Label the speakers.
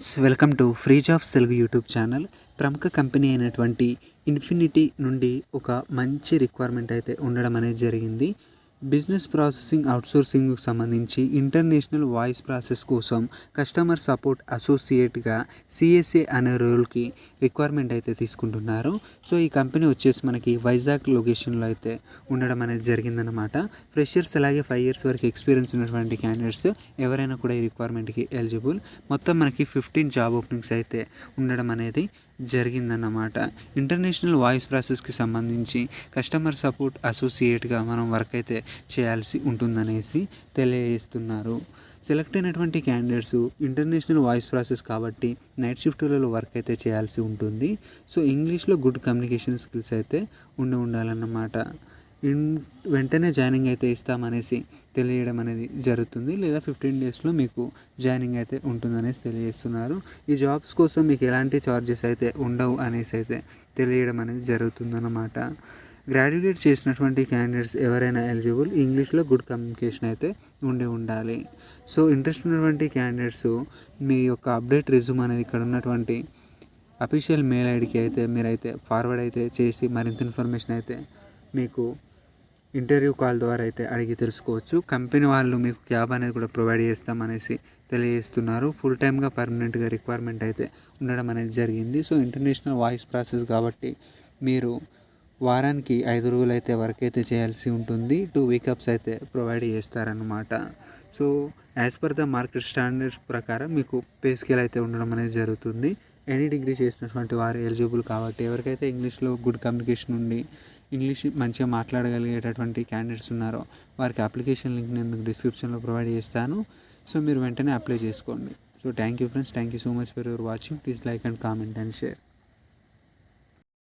Speaker 1: Friends welcome to free jobs Telugu YouTube channel. ప్రముఖ company అయినటువంటి infinity నుండి ఒక మంచి రిక్వైర్మెంట్ అయితే ఉండడం అనేది జరిగింది. బిజినెస్ ప్రాసెసింగ్ అవుట్సోర్సింగ్కు సంబంధించి ఇంటర్నేషనల్ వాయిస్ ప్రాసెస్ కోసం కస్టమర్ సపోర్ట్ అసోసియేట్గా సిఎస్ఏ అనే రోల్కి రిక్వైర్మెంట్ అయితే తీసుకుంటున్నారు. సో ఈ కంపెనీ వచ్చేసి మనకి వైజాగ్ లొకేషన్లో అయితే ఉండడం అనేది జరిగిందనమాట ఫ్రెషర్స్ అలాగే ఫైవ్ ఇయర్స్ వరకు ఎక్స్పీరియన్స్ ఉన్నటువంటి క్యాండిడేట్స్ ఎవరైనా కూడా ఈ రిక్వైర్మెంట్కి ఎలిజిబుల్. మొత్తం మనకి ఫిఫ్టీన్ జాబ్ ఓపెనింగ్స్ అయితే ఉండడం అనేది జరిగిందన్నమాట. ఇంటర్నేషనల్ వాయిస్ ప్రాసెస్కి సంబంధించి కస్టమర్ సపోర్ట్ అసోసియేట్గా మనం వర్క్ అయితే చేయాల్సి ఉంటుందనేసి తెలియజేస్తున్నారు. సెలెక్ట్ అయినటువంటి క్యాండిడేట్స్ ఇంటర్నేషనల్ వాయిస్ ప్రాసెస్ కాబట్టి నైట్ షిఫ్ట్లలో వర్క్ అయితే చేయాల్సి ఉంటుంది. సో ఇంగ్లీష్లో గుడ్ కమ్యూనికేషన్ స్కిల్స్ అయితే ఉండి ఉండాలన్నమాట. వెంటనే జాయినింగ్ అయితే ఇస్తామనేసి తెలియడం అనేది జరుగుతుంది. లేదా ఫిఫ్టీన్ డేస్లో మీకు జాయినింగ్ అయితే ఉంటుందనేసి తెలియజేస్తున్నారు. ఈ జాబ్స్ కోసం మీకు ఎలాంటి చార్జెస్ అయితే ఉండవు అనేసి అయితే తెలియడం అనేది జరుగుతుందన్నమాట. గ్రాడ్యుయేట్ చేసినటువంటి క్యాండిడేట్స్ ఎవరైనా ఎలిజిబుల్ ఇంగ్లీష్లో గుడ్ కమ్యూనికేషన్ అయితే ఉండి ఉండాలి. సో ఇంట్రెస్ట్ ఉన్నటువంటి క్యాండిడేట్స్ మీ యొక్క అప్డేట్ రిజ్యూమ్ అనేది ఇక్కడ ఉన్నటువంటి అఫీషియల్ మెయిల్ ఐడికి అయితే మీరైతే ఫార్వర్డ్ అయితే చేసి మరింత ఇన్ఫర్మేషన్ అయితే మీకు ఇంటర్వ్యూ కాల్ ద్వారా అయితే అడిగి తెలుసుకోవచ్చు. కంపెనీ వాళ్ళు మీకు క్యాబ్ అనేది కూడా ప్రొవైడ్ చేస్తామనేసి తెలియజేస్తున్నారు. ఫుల్ టైమ్గా పర్మనెంట్గా రిక్వైర్మెంట్ అయితే ఉండడం అనేది జరిగింది. సో ఇంటర్నేషనల్ వాయిస్ ప్రాసెస్ కాబట్టి మీరు వారానికి ఐదు రోజులు అయితే వర్క్ అయితే చేయాల్సి ఉంటుంది. టూ వీకప్స్ అయితే ప్రొవైడ్ చేస్తారనమాట so as per the market standards ప్రకారం మీకు పే స్కేల్ అయితే ఉండడం అనేది జరుగుతుంది. ఎనీ డిగ్రీ చేసినటువంటి వారు ఎలిజిబుల్ కాబట్టి ఎవరికైతే ఇంగ్లీష్లో గుడ్ కమ్యూనికేషన్ ఉండి ఇంగ్లీష్ మంచిగా మాట్లాడగలిగేటటువంటి క్యాండిడేట్స్ ఉన్నారో వారికి అప్లికేషన్ లింక్ నేను మీకు డిస్క్రిప్షన్లో ప్రొవైడ్ చేస్తాను. సో మీరు వెంటనే అప్లై చేసుకోండి. So thank you friends thank you so much for your watching please like and comment and share